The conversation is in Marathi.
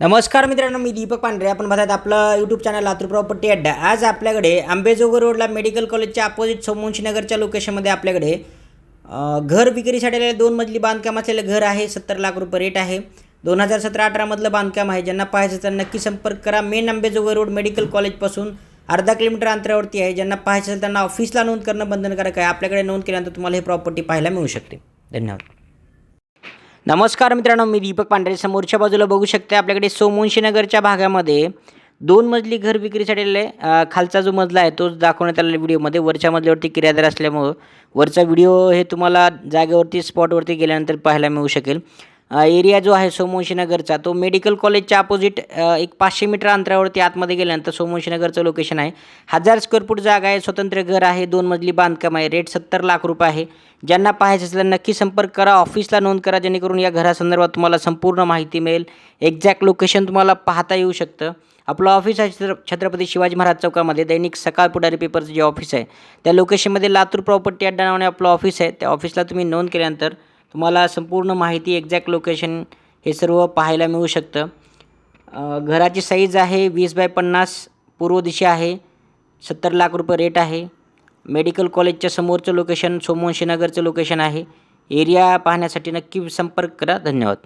नमस्कार मित्रांनो मी दीपक पांढरे. आपण बघत आपलं यूट्यूब चॅनल लातूर प्रॉपर्टी अड्डा. आज आपल्याकडे आंबेजोगाई रोडला मेडिकल कॉलेजच्या अपोजिट सोमवंशीनगरच्या लोकेशनमध्ये आपल्याकडे घर विक्रीसाठी आलेले दोन मजली बांधकाम असलेलं घर आहे. सत्तर लाख रुपये रेट आहे. दोन हजार सतरा अठरामधलं बांधकाम आहे. ज्यांना पाहायचं तर नक्की संपर्क करा. मेन आंबेजोगाई रोड मेडिकल कॉलेजपासून अर्धा किलोमीटर अंतरावरती आहे. ज्यांना पाहायचं असेल त्यांना ऑफिसला नोंद करणं बंधनकारक आहे आपल्याकडे नोंद केल्यानंतर तुम्हाला ही प्रॉपर्टी पाहायला मिळू शकते. धन्यवाद. नमस्कार मित्रांनो मी दीपक पांढरे. समोरच्या बाजूला बघू शकते आपल्याकडे सोमवंशीनगरच्या भागामध्ये दोन मजली घर विक्रीसाठी आलेलं खालचा जो मजला आहे तोच दाखवण्यात आलेला व्हिडिओमध्ये. वरच्या मजल्यावरती किरायदार असल्यामुळं. वरचा व्हिडिओ हे तुम्हाला जागेवरती स्पॉटवरती गेल्यानंतर पाहायला मिळू शकेल. एरिया जो आहे सोमवंशीनगरचा तो मेडिकल कॉलेजच्या अपोजिट एक पाचशे मीटर अंतरावरती आतमध्ये गेल्यानंतर सोमवंशीनगरचं लोकेशन आहे. हजार स्क्वेअर फूट जागा आहे स्वतंत्र घर आहे दोन मजली बांधकाम आहे रेट सत्तर लाख रुपये आहे. ज्यांना पाहायचं असेल तर नक्की संपर्क करा ऑफिसला नोंद करा जेणेकरून या घरासंदर्भात तुम्हाला संपूर्ण माहिती मिळेल. एक्झॅक्ट लोकेशन तुम्हाला पाहता येऊ शकतं. आपलं ऑफिस आहे छत्र छत्रपती शिवाजी महाराज चौकामध्ये दैनिक सकाळ पुढारी पेपरचं जे ऑफिस आहे त्या लोकेशनमध्ये लातूर प्रॉपर्टी अड्डा नावाने आपलं ऑफिस आहे त्या ऑफिसला तुम्ही नोंद केल्यानंतर तुम्हाला संपूर्ण माहिती एक्झॅक्ट लोकेशन हे सर्व पाहायला मिळू शकतं. घराची साईज आहे वीस बाय पन्नास पूर्व दिशा आहे सत्तर लाख रुपये रेट आहे. मेडिकल कॉलेजच्या समोरचं लोकेशन सोमवंशीनगरचं लोकेशन आहे. एरिया पाहण्यासाठी नक्की संपर्क करा. धन्यवाद.